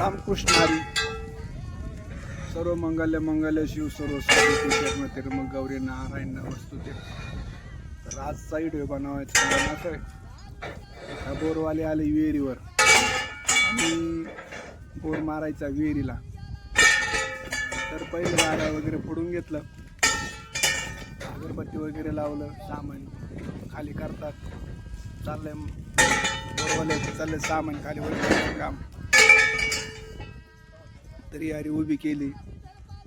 रामकृष्णारी. सर्व मंगल्य मंगल्य शिव सर्व सर्व तिरुमल गौरी नारायण वस्तू ते. तर आजचा व्हिडिओ बनवायचा कारण असं आहे. बोरवाले आले विहिरीवर. आणि बोर मारायचा विहिरीला. तर पहिले गाड्या वगैरे फोडून घेतलं. अगरबत्ती वगैरे लावलं. सामान खाली करतात. चाललंय. बोरवाले चाललंय सामान खाली वगैरे काम. तरी यारी उभी केली.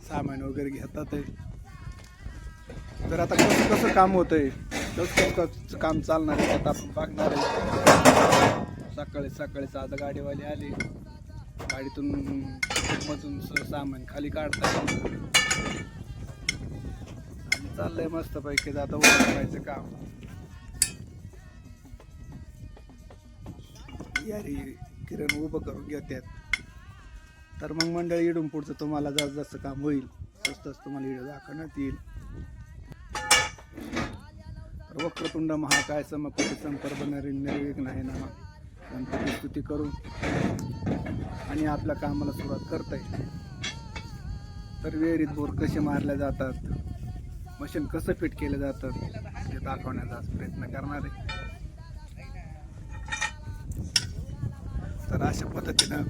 सामान वगैरे घेतात आहे. तर आता कसं कसं काम होतंय? कसं कसं काम चालणार आहे? आता आपण बघणार आहे. सकाळी सकाळीच आता गाडीवाले आले. गाडीतून मधून सामान खाली काढतात. आणि चाललंय मस्त पैकी आता उभं करायचं काम. यारी किरण उभं करून घेतात तर मग मंडळी इडून पुढचं तुम्हाला जास्त जास्त काम होईल तसं तुम्हाला इडं दाखवण्यात येईल. तर वक्रतुंड महाकाय समकोटी संपर्क निर्विघ्न नाही ना गणपती स्तुती करून आणि आपल्या कामाला सुरुवात करता येईल तर विहिरीत बोर कसे मारले जातात? मशीन कसं फिट केलं जातं? ते दाखवण्याचा प्रयत्न करणार. आहे तर अशा पद्धतीनं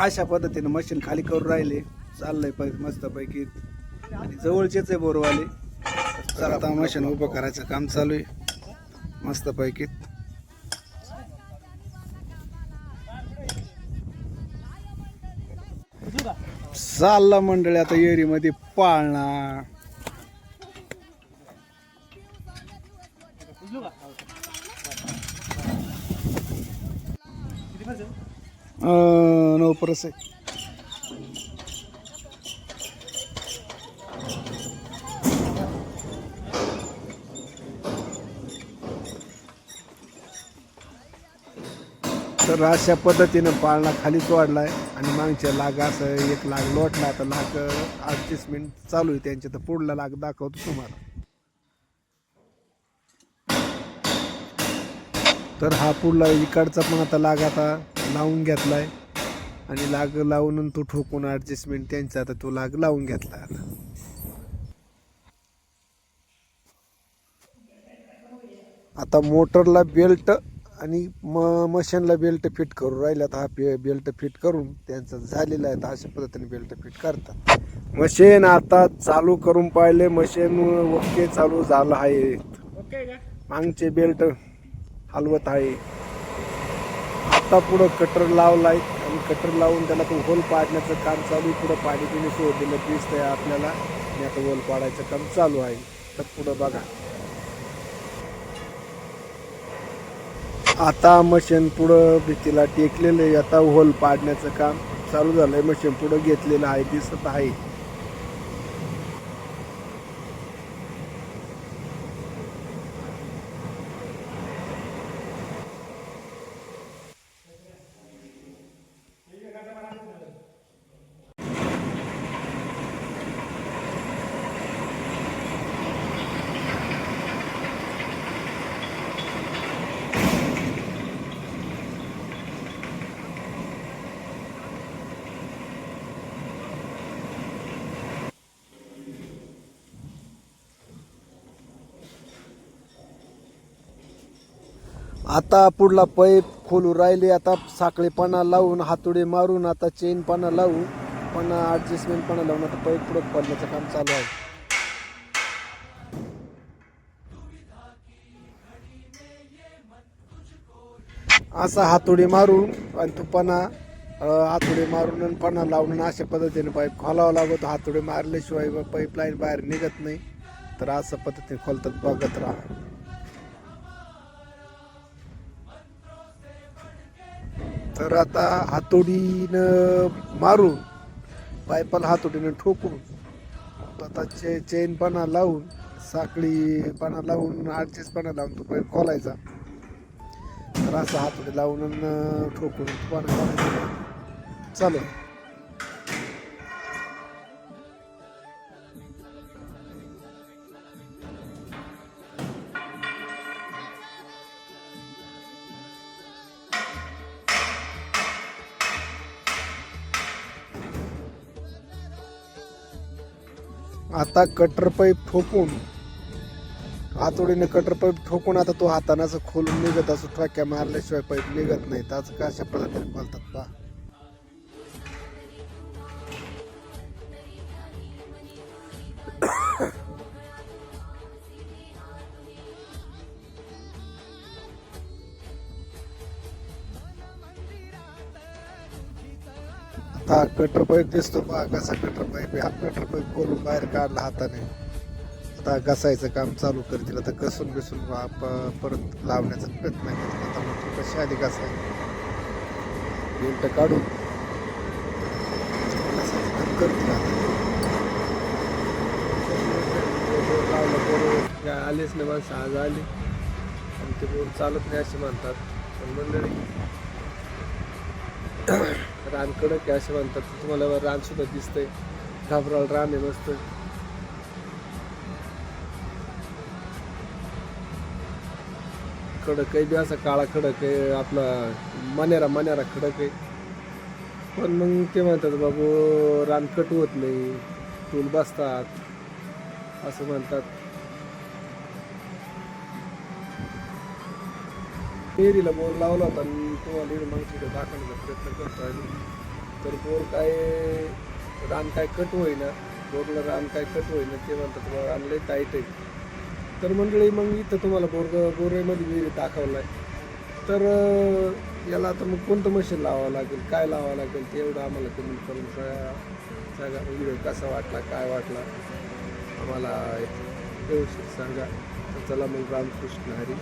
अशा पद्धतीनं मशीन खाली करून राहिले. चाललंय पैसे मस्तपैकी. आणि जवळचेच आहे बोरवाले. चला आता मशीन उभं करायचं काम चालू आहे. मस्तपैकी. चालला मंडळी आता एरीमध्ये पाळणा अं, नऊ परस आहे तर अशा पद्धतीनं पाळणा खालीच वाढलाय आणि मागच्या लाग असं एक लाग लोटला तर लाग ॲडजस्टमेंट चालू आहे. त्यांच्या तर पुढला लाग दाखवतो तुम्हाला. तर हा पुढला इकडचा पण आता लाग आता लावून घेतलाय. आणि लाग लावून तो ठोकून ॲडजस्टमेंट त्यांचा आता तो लाग लावून घेतला आता. आता मोटरला बेल्ट आणि म मशीनला बेल्ट फिट करून राहिल्यात. हा पे बेल्ट फिट करून त्यांचं झालेलं आहे. तर अशा पद्धतीने बेल्ट फिट करतात. मशीन आता चालू करून पाहिले. मशीन ओके चालू झालं आहे. मागचे बेल्ट हलवत आहे. आता पुढं कटर लावलाय आणि कटर लावून त्याला तो होल पाडण्याचं काम चालू आहे. पुढं पाणी पिणे सोडलेलं दिसतंय आपल्याला. आणि आता होल पाडायचं काम चालू आहे. तर पुढं बघा. आता मशीन पुढं भीतीला टेकलेलं आहे. आता होल पाडण्याचं काम चालू झालंय. मशीन पुढं घेतलेलं आहे दिसत आहे. आता पुढला पैप खोलू राहिले आता साखळीपणा लावून हातोडे मारून आता चेनपणा लावून पण ॲडजस्टमेंटपणा लावून आता पैप पुढं खोलण्याचं काम चालू आहे. असा हातोडी मारून आणि तो पणा हातोडी मारून आणि पणा लावून आणि अशा पद्धतीने पाईप खोलावा लागतो. हातोडी मारल्याशिवाय पाईपलाईन बाहेर निघत नाही. तर अशा पद्धतीने खोलतात बघत राहा. तर आता हातोडीनं मारून पायपाला हातोडीनं ठोकून आता चे चेनपणा लावून साखळीपणा लावून आडचेसपणा लावून तो पाईप खोलायचा. तर असं हातोडी लावून ठोकून पाणी चालू आता कटर पाईप ठोकून हातोडीने कटर पाईप ठोकून आता तो हातानाच असं खोलून निघत असो ट्रॅक्या मारल्याशिवाय पाईप निघत नाही त्याच का अशा पद्धतीने बोलतात पा आता कटर पाईप दिसतो पहा कसा कटर पाईप आहे. हा कटर पाईप खोलून बाहेर काढला हाताने. आता घसायचं काम चालू करतील. आता घसून घसून बा- प- परत लावण्याचा प्रयत्न केला आता मोटर कशी आली घसाय मिनिट काढून. करतील आता. लावलं काय आलेच नाही माणसं आज आली. आणि ते बोर चालत नाही असे म्हणतात. पण मंडळी रान कडक आहे असे म्हणतात तुम्हाला रान सुद्धा दिसतंय. घाबराल रान आहे मस्त. खडक आहे बी असा काळा खडक आहे. आपला मनेरा मनेरा खडक आहे. पण मग ते म्हणतात बाबू रान कट होत नाही. टूल बसतात. असं म्हणतात. पेरीला बोर लावला होता आणि तुम्हाला इकडे मागच्या दाखवण्याचा प्रयत्न करतो आहे तर बोर काय रान काय कट होईना. बोरला रान काय कट होईना ते म्हणतात तुम्हाला रान लय टाईट आहे. तर मंडळी मग इथं तुम्हाला बोर बोरेमध्ये विहिरी दाखवला आहे तर याला आता मग कोणतं मशीन लावावं लागेल? काय लावावं लागेल? ते एवढं आम्हाला कमेंट करून सांगा. व्हिडिओ कसा वाटला? काय वाटला? आम्हाला व्यवस्थित सांगा. तर चला मग रामकृष्ण हरी.